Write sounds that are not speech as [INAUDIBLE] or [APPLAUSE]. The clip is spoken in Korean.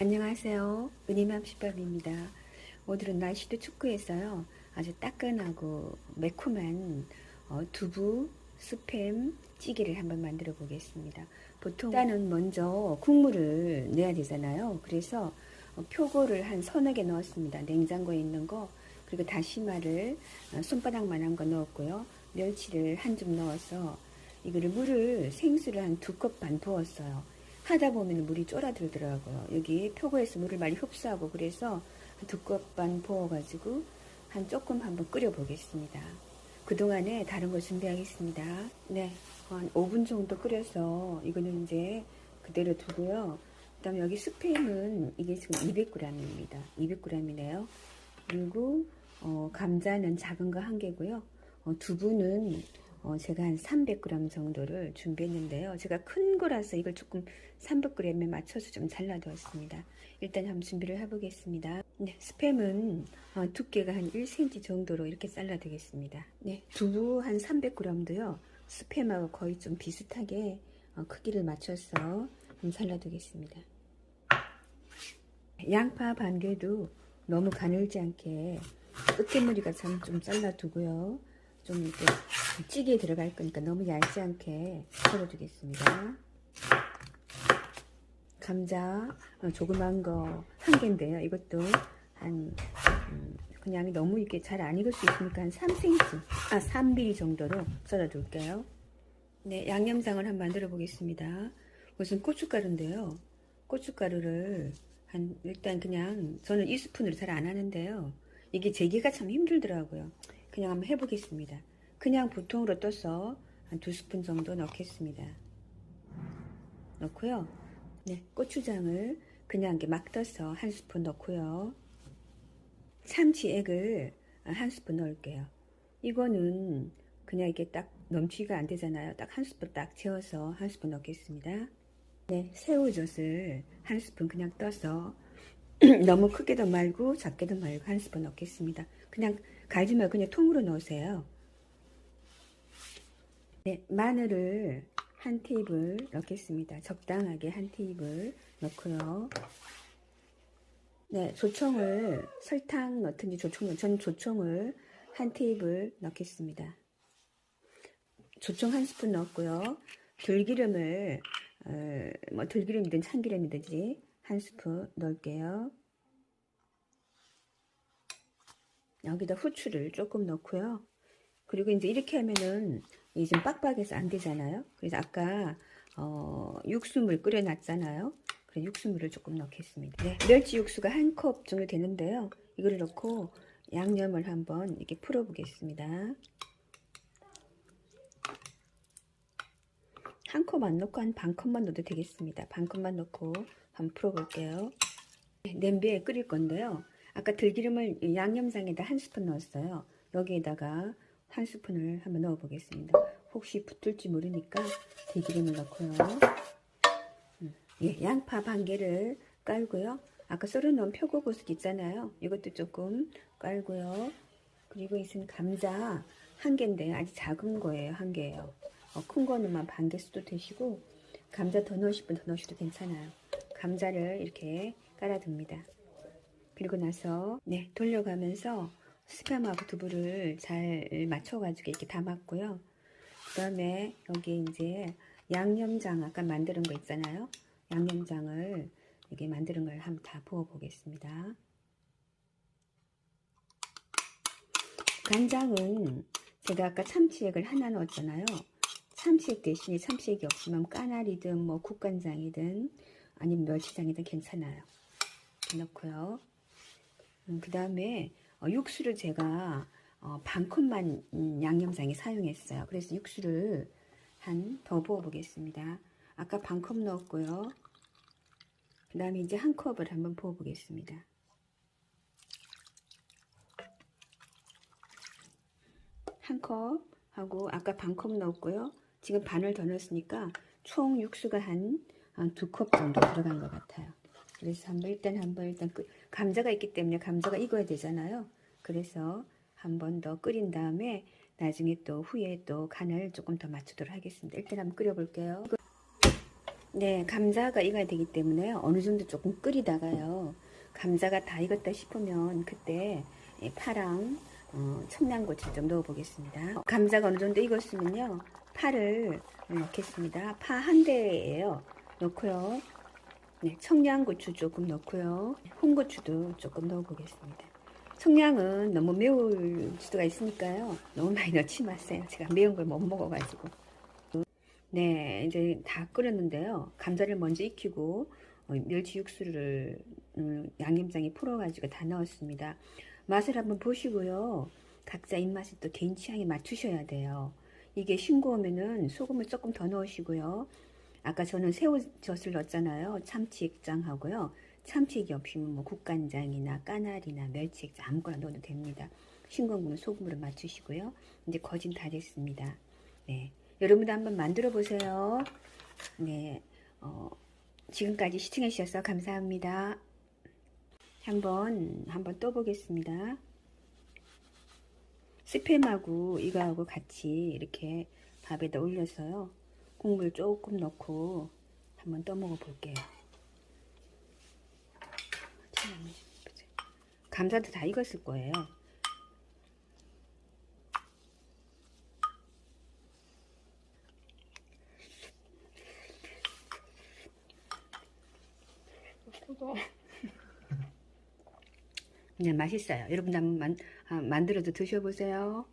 안녕하세요. 은희맘시밥입니다. 오늘은 날씨도 춥고해서요. 아주 따끈하고 매콤한 어, 두부 스팸 찌개를 한번 만들어 보겠습니다. 보통 일단은 먼저 국물을 내야 되잖아요. 그래서 어, 표고를 한 서너 개 넣었습니다. 냉장고에 있는 거 그리고 다시마를 어, 손바닥만한 거 넣었고요. 멸치를 한 줌 넣어서 이거를 물을 생수를 한 두 컵 반 부었어요. 하다 보면 물이 쫄아들더라고요. 여기 표고에서 물을 많이 흡수하고 그래서 두 컵 반 부어가지고 한 조금 한번 끓여 보겠습니다. 그동안에 다른 거 준비하겠습니다. 네, 한 5분 정도 끓여서 이거는 이제 그대로 두고요. 그 다음에 여기 스팸은 이게 지금 200g입니다. 200g이네요. 그리고 어, 감자는 작은 거 한 개고요. 어, 두부는 어, 제가 한 300g 정도를 준비했는데요. 제가 큰 거라서 이걸 조금 300g에 맞춰서 좀 잘라두었습니다. 일단 한번 준비를 해보겠습니다. 네, 스팸은 어, 두께가 한 1cm 정도로 이렇게 잘라두겠습니다. 네, 두부 한 300g도요. 스팸하고 거의 좀 비슷하게 어, 크기를 맞춰서 좀 잘라두겠습니다. 양파 반 개도 너무 가늘지 않게 으깨머리가 참 좀 잘라두고요. 좀 이렇게 찌개에 들어갈 거니까 너무 얇지 않게 썰어주겠습니다. 감자 어, 조그만 거 한 개인데요. 이것도 한 음, 그냥 너무 이렇게 잘 안 익을 수 있으니까 한 3cm, 아 3mm 정도로 썰어둘게요. 네, 양념장을 한번 만들어 보겠습니다. 우선 고춧가루인데요. 고춧가루를 한 일단 그냥 저는 이 스푼으로 잘 안 하는데요. 이게 재기가 참 힘들더라고요. 그냥 한번 해보겠습니다. 그냥 보통으로 떠서 한 두 스푼 정도 넣겠습니다. 넣고요. 네, 고추장을 그냥 막 떠서 한 스푼 넣고요. 참치액을 한 스푼 넣을게요. 이거는 그냥 이게 딱 넘치가 안 되잖아요. 딱 한 스푼 딱 재워서 한 스푼 넣겠습니다. 네, 새우젓을 한 스푼 그냥 떠서 [CLEARS THROAT] 너무 크게도 말고 작게도 말고 한 스푼 넣겠습니다. 그냥 갈지 말고 그냥 통으로 넣으세요. 네, 마늘을 한 테이블 넣겠습니다. 적당하게 한 테이블 넣고요. 네, 조청을 설탕 넣든지 조청, 전 조청을 한 테이블 넣겠습니다. 조청 한 스푼 넣었고요. 들기름을 어, 뭐 들기름이든 참기름이든지 한 스푼 넣을게요. 여기다 후추를 조금 넣고요. 그리고 이제 이렇게 하면은 이게 좀 빡빡해서 안 되잖아요. 그래서 아까 어, 육수물 끓여놨잖아요. 그래서 육수물을 조금 넣겠습니다. 네, 멸치 육수가 한 컵 정도 되는데요. 이거를 넣고 양념을 한번 이렇게 풀어보겠습니다. 한 컵 안 넣고 한 반 컵만 넣어도 되겠습니다. 반 컵만 넣고 한번 풀어볼게요. 네, 냄비에 끓일 건데요. 아까 들기름을 양념장에다 한 스푼 넣었어요. 여기에다가 한 스푼을 한번 넣어 보겠습니다. 혹시 붙을지 모르니까 들기름을 넣고요. 음, 예, 양파 반 개를 깔고요. 아까 썰어 놓은 표고버섯 있잖아요. 이것도 조금 깔고요. 그리고 이슨 감자 한 개인데 아주 작은 거예요. 한 개예요. 어, 큰 거는만 반개 써도 되시고 감자 더 넣으실 분더 넣으셔도 괜찮아요. 감자를 이렇게 깔아둡니다. 그리고 나서 네 돌려가면서 스팸하고 두부를 잘 맞춰가지고 이렇게 담았고요. 그 다음에 여기 이제 양념장 아까 만드는 거 있잖아요. 양념장을 이게 만드는 걸 한번 다 부어 보겠습니다. 간장은 제가 아까 참치액을 하나 넣었잖아요. 참치액 대신에 참치액이 없으면 까나리든 뭐 국간장이든 아니면 멸치장이든 괜찮아요. 넣고요. 음, 그 다음에 어, 육수를 제가 어, 반 컵만 음, 양념장에 사용했어요. 그래서 육수를 한 더 부어 보겠습니다. 아까 반 컵 넣었고요. 그 다음에 이제 한 컵을 한번 부어 보겠습니다. 한 컵 하고 아까 반 컵 넣었고요. 지금 반을 더 넣었으니까 총 육수가 한 두 컵 정도 들어간 것 같아요. 그래서 한번 일단 한번 일단 끓, 감자가 있기 때문에 감자가 익어야 되잖아요. 그래서 한 번 더 끓인 다음에 나중에 또 후에 또 간을 조금 더 맞추도록 하겠습니다. 일단 한번 끓여 볼게요. 네, 감자가 익어야 되기 때문에 어느 정도 조금 끓이다가요. 감자가 다 익었다 싶으면 그때 이 파랑 어, 청양고추 좀 넣어보겠습니다. 감자가 어느 정도 익었으면요. 파를 넣겠습니다. 파 한 대예요. 넣고요. 네, 청양고추 조금 넣고요. 홍고추도 조금 넣어보겠습니다. 청양은 너무 매울 수가 있으니까요. 너무 많이 넣지 마세요. 제가 매운 걸 못 먹어가지고. 네, 이제 다 끓였는데요. 감자를 먼저 익히고 어, 멸치 육수를 음, 양념장에 풀어가지고 다 넣었습니다. 맛을 한번 보시고요. 각자 입맛을 또 개인 취향에 맞추셔야 돼요. 이게 싱거우면은 소금을 조금 더 넣으시고요. 아까 저는 새우젓을 넣었잖아요. 참치 액장하고요. 참치 없으면 뭐 국간장이나 까나리나 멸치 액장 아무거나 넣어도 됩니다. 싱거운 소금으로 맞추시고요. 이제 거진 다 됐습니다. 네. 여러분도 한번 만들어 보세요. 네. 어, 지금까지 시청해 주셔서 감사합니다. 한번 한번 또 보겠습니다. 스팸하고 이거하고 같이 이렇게 밥에다 올려서요. 국물 조금 넣고 한번 떠 먹어 볼게요. 감자도 다 익었을 거예요. 네, 맛있어요. 여러분 한번 만, 아, 만들어도 드셔보세요.